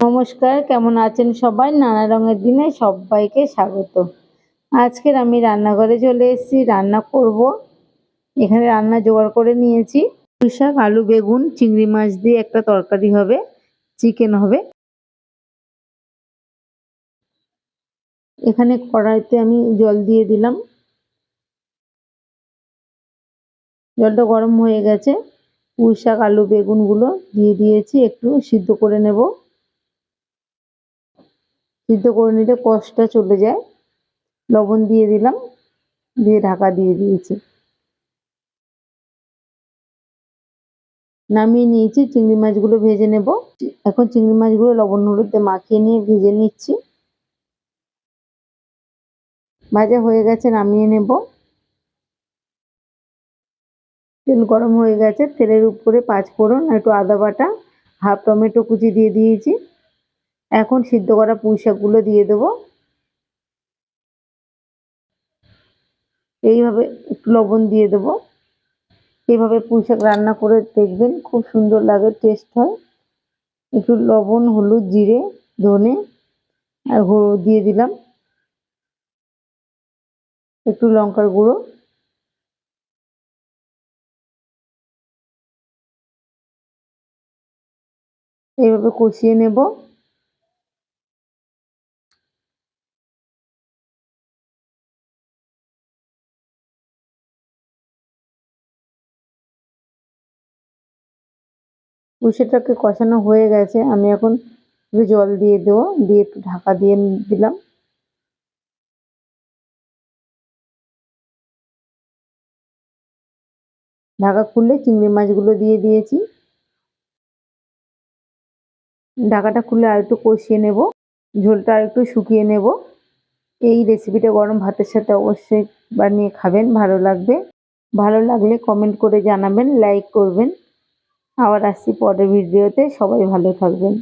নমস্কার, কেমন আছেন সবাই? নানা রঙের দিনে সবাইকে স্বাগত। আজকের আমি রান্নাঘরে চলে এসেছি, রান্না করব। এখানে রান্না জোগাড় করে নিয়েছি। পুঁই শাক, আলু, বেগুন, চিংড়ি মাছ দিয়ে একটা তরকারি হবে, চিকেন হবে। এখানে কড়াইতে আমি জল দিয়ে দিলাম। জলটা গরম হয়ে গেছে। পুঁই শাক, আলু, বেগুনগুলো দিয়ে দিয়েছি, একটু সিদ্ধ করে নেব। সিদ্ধ করে নিলে কষটা চলে যায়। লবণ দিয়ে দিলাম, দিয়ে ঢাকা দিয়ে দিয়েছি। নামিয়ে নিয়েছি, চিংড়ি মাছগুলো ভেজে নেব। এখন চিংড়ি মাছগুলো লবণ হলুদ মাখিয়ে নিয়ে ভেজে নিচ্ছি। ভাজা হয়ে গেছে, নামিয়ে নেব। তেল গরম হয়ে গেছে, তেলের উপরে পাঁচ ফোড়ন একটু আদা বাটা, হাফ টমেটো কুচি দিয়ে দিয়েছি। এখন সিদ্ধ করা পুঁই শাকগুলো দিয়ে দেবো। এইভাবে একটু লবণ দিয়ে দেবো। এইভাবে পুঁই শাক রান্না করে দেখবেন খুব সুন্দর লাগে টেস্ট হয়। একটু লবণ, হলুদ, জিরে, ধনে আর গুঁড়ো দিয়ে দিলাম। একটু লঙ্কার গুঁড়ো। এইভাবে কষিয়ে নেব। উষেটাকে কষানো হয়ে গেছে, আমি এখন জল দিয়ে দেবো, দিয়ে একটু ঢাকা দিয়ে দিলাম। ঢাকা খুললে চিংড়ি মাছগুলো দিয়ে দিয়েছি। ঢাকাটা খুলে আর একটু কষিয়ে নেব, ঝোলটা আর একটু শুকিয়ে নেব। এই রেসিপিটা গরম ভাতের সাথে অবশ্যই বানিয়ে খাবেন, ভালো লাগবে। ভালো লাগলে কমেন্ট করে জানাবেন লাইক করবেন। আবার আসছি পরের ভিডিওতে। সবাই ভালো থাকবেন।